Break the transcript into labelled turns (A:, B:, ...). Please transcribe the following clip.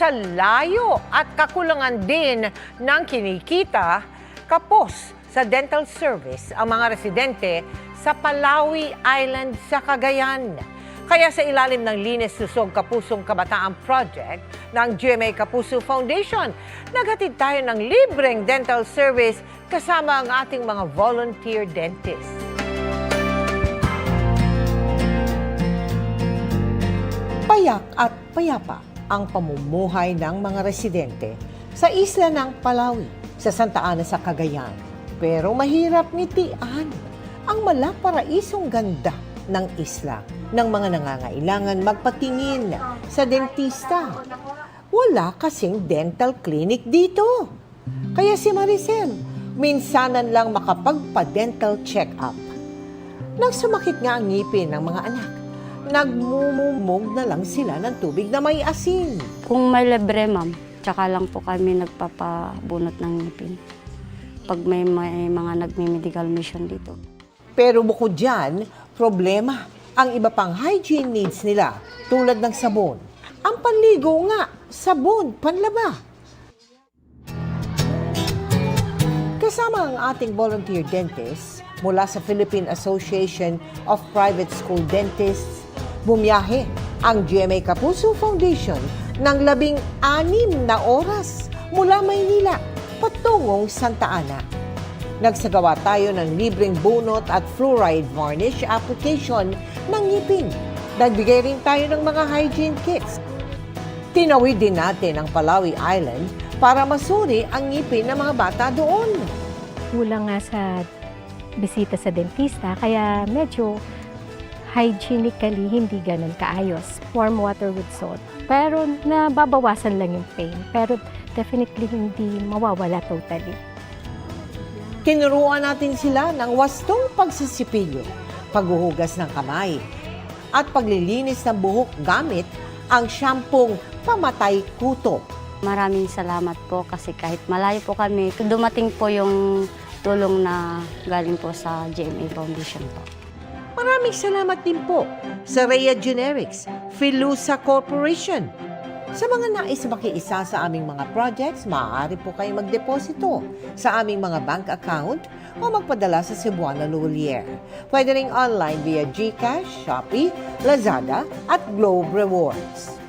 A: sa layo at kakulangan din ng kinikita, kapos sa dental service ang mga residente sa Palawi Island sa Cagayan. Kaya sa ilalim ng Linis Susog Kapusong Kabataan Project ng GMA Kapuso Foundation, naghatid tayo ng libreng dental service kasama ang ating mga volunteer dentists. Payak at payapa ang pamumuhay ng mga residente sa isla ng Palawi sa Santa Ana sa Cagayan. Pero mahirap ngitian ang malaparaisong ganda ng isla ng mga nangangailangan magpatingin sa dentista. Wala kasing dental clinic dito. Kaya si Maricel, minsanan lang makapagpa-dental check-up. Nang sumakit nga ang ngipin ng mga anak, nagmumumog na lang sila ng tubig na may asin.
B: Kung may libre, ma'am, tsaka lang po kami nagpapabunot ng ngipin. Pag may, may mga nagmi-medical mission dito.
A: Pero bukod dyan, problema ang iba pang hygiene needs nila tulad ng sabon. Ang panligo nga, sabon, panlaba. Kasama ang ating volunteer dentist mula sa Philippine Association of Private School Dentists, bumiyahe ang GMA Kapuso Foundation ng labing anim na oras mula Maynila patungong Santa Ana. Nagsagawa tayo ng libreng bunot at fluoride varnish application ng ngipin. Nagbigay rin tayo ng mga hygiene kits. Tinawid din natin ang Palawi Island para masuri ang ngipin ng mga bata doon.
C: kulang nga sa bisita sa dentista, kaya medyo hygienically hindi ganun kaayos. Warm water with salt. Pero nababawasan lang yung pain. Pero definitely hindi mawawala totally.
A: Tinuruan natin sila ng wastong pagsisipilyo, paghuhugas ng kamay, at paglilinis ng buhok gamit ang syampong pamatay kuto.
B: Maraming salamat po kasi kahit malayo po kami, dumating po yung tulong na galing po sa GMA Foundation po.
A: Maraming salamat din po sa Rhea Generics, Filusa Corporation. Sa mga nais makiisa sa aming mga projects, maaari po kayong magdeposito sa aming mga bank account o magpadala sa Cebuana Lulier. Pwede ring online via GCash, Shopee, Lazada at Globe Rewards.